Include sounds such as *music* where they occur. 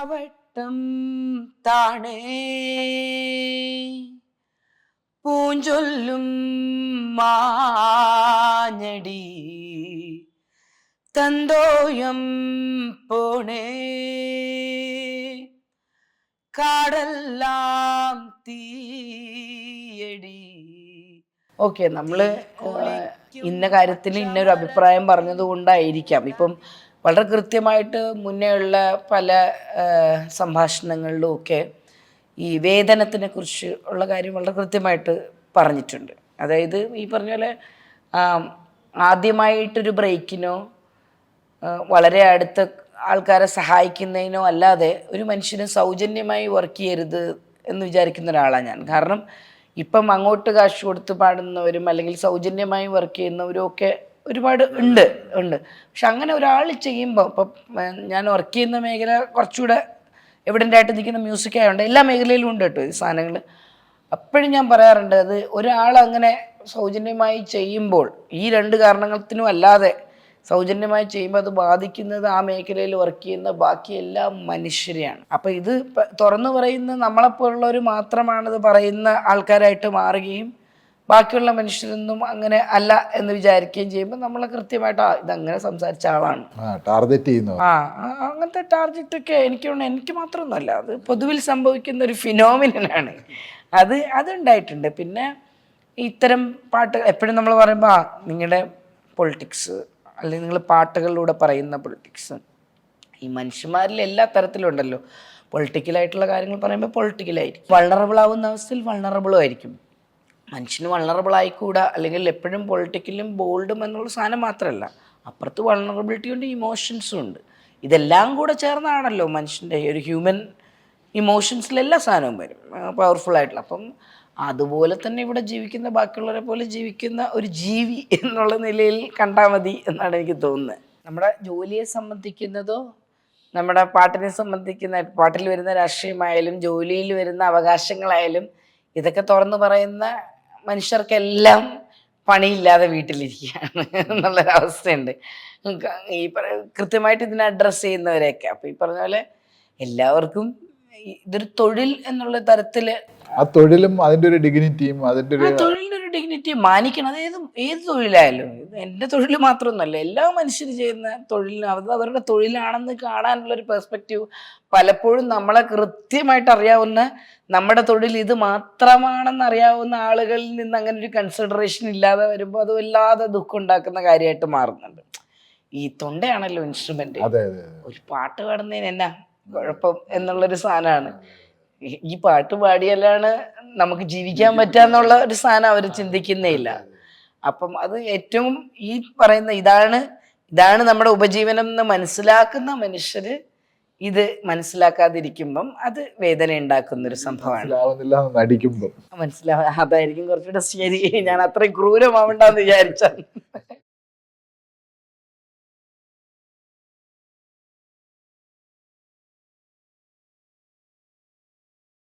മാവട്ടം താണേ. പൂഞ്ചൊല്ലും മാഞ്ഞടി. തന്തോയം പോണേ. കാടെല്ലാം തീയടി. ഓക്കെ നമ്മൾ ഇന്ന കാര്യത്തിൽ ഇന്നൊരു അഭിപ്രായം പറഞ്ഞത് കൊണ്ടായിരിക്കാം ഇപ്പം വളരെ കൃത്യമായിട്ട് മുന്നേ ഉള്ള പല സംഭാഷണങ്ങളിലും ഒക്കെ ഈ വേതനത്തിനെ കുറിച്ച് ഉള്ള കാര്യം വളരെ കൃത്യമായിട്ട് പറഞ്ഞിട്ടുണ്ട്. അതായത് ഈ പറഞ്ഞ പോലെ ആദ്യമായിട്ടൊരു ബ്രേക്കിനോ വളരെ അടുത്ത ആൾക്കാരെ സഹായിക്കുന്നതിനോ അല്ലാതെ ഒരു മനുഷ്യന് സൗജന്യമായി വർക്ക് ചെയ്യരുത് എന്ന് വിചാരിക്കുന്ന ഒരാളാണ് ഞാൻ. കാരണം ഇപ്പം അങ്ങോട്ട് കാശ് കൊടുത്ത് പാടുന്നവരും അല്ലെങ്കിൽ സൗജന്യമായി വർക്ക് ചെയ്യുന്നവരും ഒക്കെ ഒരുപാട് ഉണ്ട് ഉണ്ട്. പക്ഷെ അങ്ങനെ ഒരാൾ ചെയ്യുമ്പോൾ ഇപ്പം ഞാൻ വർക്ക് ചെയ്യുന്ന മേഖല കുറച്ചുകൂടെ എവിഡന്റ് ആയിട്ട് നിൽക്കുന്ന മ്യൂസിക് ആയതുകൊണ്ട് എല്ലാ മേഖലയിലും ഉണ്ട് കേട്ടോ ഈ സാധനങ്ങൾ. അപ്പോഴും ഞാൻ പറയാറുണ്ട് അത് ഒരാൾ അങ്ങനെ സൗജന്യമായി ചെയ്യുമ്പോൾ ഈ രണ്ട് കാരണങ്ങൾത്തിനും അല്ലാതെ സൗജന്യമായി ചെയ്യുമ്പോൾ അത് ബാധിക്കുന്നത് ആ മേഖലയിൽ വർക്ക് ചെയ്യുന്ന ബാക്കി എല്ലാ മനുഷ്യരെയാണ്. അപ്പോൾ ഇത് തുറന്നു പറയുന്ന നമ്മളെപ്പോലുള്ളവർ മാത്രമാണിത് പറയുന്ന ആൾക്കാരായിട്ട് മാറുകയും ബാക്കിയുള്ള മനുഷ്യരൊന്നും അങ്ങനെ അല്ല എന്ന് വിചാരിക്കുകയും ചെയ്യുമ്പോൾ നമ്മൾ കൃത്യമായിട്ട് ഇതങ്ങനെ സംസാരിച്ച ആളാണ്. ടാർഗറ്റ് ചെയ്യുന്നു ആ അങ്ങനത്തെ ടാർഗറ്റ് ഒക്കെ എനിക്ക് എനിക്ക് മാത്രമൊന്നുമല്ല. അത് പൊതുവിൽ സംഭവിക്കുന്ന ഒരു ഫിനോമിനാണ് അത് അതുണ്ടായിട്ടുണ്ട്. പിന്നെ ഇത്തരം പാട്ട് എപ്പോഴും നമ്മൾ പറയുമ്പോൾ ആ നിങ്ങളുടെ പൊളിറ്റിക്സ് അല്ലെങ്കിൽ നിങ്ങൾ പാട്ടുകളിലൂടെ പറയുന്ന പൊളിറ്റിക്സ് ഈ മനുഷ്യന്മാരിൽ എല്ലാ തരത്തിലുണ്ടല്ലോ പൊളിറ്റിക്കലായിട്ടുള്ള കാര്യങ്ങൾ പറയുമ്പോൾ പൊളിറ്റിക്കലായിരിക്കും വൾണറബിൾ ആവുന്ന അവസ്ഥയിൽ വൾണറബിളും ആയിരിക്കും. മനുഷ്യന് വൾണറബിൾ ആയിക്കൂടാ അല്ലെങ്കിൽ എപ്പോഴും പൊളിറ്റിക്കലും ബോൾഡും എന്നുള്ള സാധനം മാത്രമല്ല. അപ്പുറത്ത് വൾണറബിലിറ്റി ഉണ്ട് ഇമോഷൻസും ഉണ്ട്. ഇതെല്ലാം കൂടെ ചേർന്നാണല്ലോ മനുഷ്യന്റെ ഒരു ഹ്യൂമൻ ഇമോഷൻസിലെല്ലാ സാധനവും വരും പവർഫുൾ ആയിട്ടുള്ള. അപ്പം അതുപോലെ തന്നെ ഇവിടെ ജീവിക്കുന്ന ബാക്കിയുള്ളവരെ പോലെ ജീവിക്കുന്ന ഒരു ജീവി എന്നുള്ള നിലയിൽ കണ്ടാൽ മതി എന്നാണ് എനിക്ക് തോന്നുന്നത്. നമ്മുടെ ജോലിയെ സംബന്ധിക്കുന്നതോ നമ്മുടെ പാട്ടിനെ സംബന്ധിക്കുന്ന പാട്ടിൽ വരുന്ന രാഷ്ട്രീയമായാലും ജോലിയിൽ വരുന്ന അവകാശങ്ങളായാലും ഇതൊക്കെ തുറന്നു പറയുന്ന മനുഷ്യർക്കെല്ലാം പണിയില്ലാതെ വീട്ടിലിരിക്കുകയാണ് എന്നുള്ളൊരവസ്ഥയുണ്ട്. ഈ കൃത്യമായിട്ട് ഇതിനെ അഡ്രസ്സ് ചെയ്യുന്നവരെയൊക്കെ. അപ്പം ഈ പറഞ്ഞ പോലെ എല്ലാവർക്കും ഇതൊരു തൊഴിൽ എന്നുള്ള തരത്തിൽ ആ തൊഴിലും അതിന്റെ ഒരു ഡിഗ്നിറ്റിയും അതിന്റെ ഒരു ഡിഗ്നിറ്റി മാനിക്കണം. അത് ഏത് ഏത് തൊഴിലായാലും എന്റെ തൊഴിൽ മാത്രമൊന്നുമല്ല. എല്ലാ മനുഷ്യരും ചെയ്യുന്ന തൊഴിലിന് അത് അവരുടെ തൊഴിലാണെന്ന് കാണാനുള്ള ഒരു പെർസ്പെക്റ്റീവ് പലപ്പോഴും നമ്മളെ കൃത്യമായിട്ട് അറിയാവുന്ന നമ്മുടെ തൊഴിൽ ഇത് മാത്രമാണെന്ന് അറിയാവുന്ന ആളുകളിൽ നിന്ന് അങ്ങനെ ഒരു കൺസിഡറേഷൻ ഇല്ലാതെ വരുമ്പോൾ അത് വല്ലാതെ ദുഃഖം ഉണ്ടാക്കുന്ന കാര്യമായിട്ട് മാറുന്നുണ്ട്. ഈ തൊണ്ടയാണല്ലോ ഇൻസ്ട്രുമെന്റ് ഒരു പാട്ട് പാടുന്നതിന് എന്നാ കുഴപ്പം എന്നുള്ളൊരു സാധനമാണ്. ഈ പാട്ട് പാടിയാലാണ് നമുക്ക് ജീവിക്കാൻ പറ്റാന്നുള്ള ഒരു സാധനം അവർ ചിന്തിക്കുന്നേ ഇല്ല അപ്പം അത് ഏറ്റവും ഈ പറയുന്ന ഇതാണ് ഇതാണ് നമ്മുടെ ഉപജീവനം എന്ന് മനസ്സിലാക്കുന്ന മനുഷ്യര് ഇത് മനസ്സിലാക്കാതിരിക്കുമ്പം അത് വേദന ഉണ്ടാക്കുന്ന ഒരു സംഭവമാണ് നടിക്കുമ്പോ. മനസ്സിലാവുക അതായിരിക്കും കുറച്ചുകൂടെ ശരി. ഞാൻ അത്രയും ക്രൂരമാവണ്ടെന്ന് വിചാരിച്ചാൽ *laughs*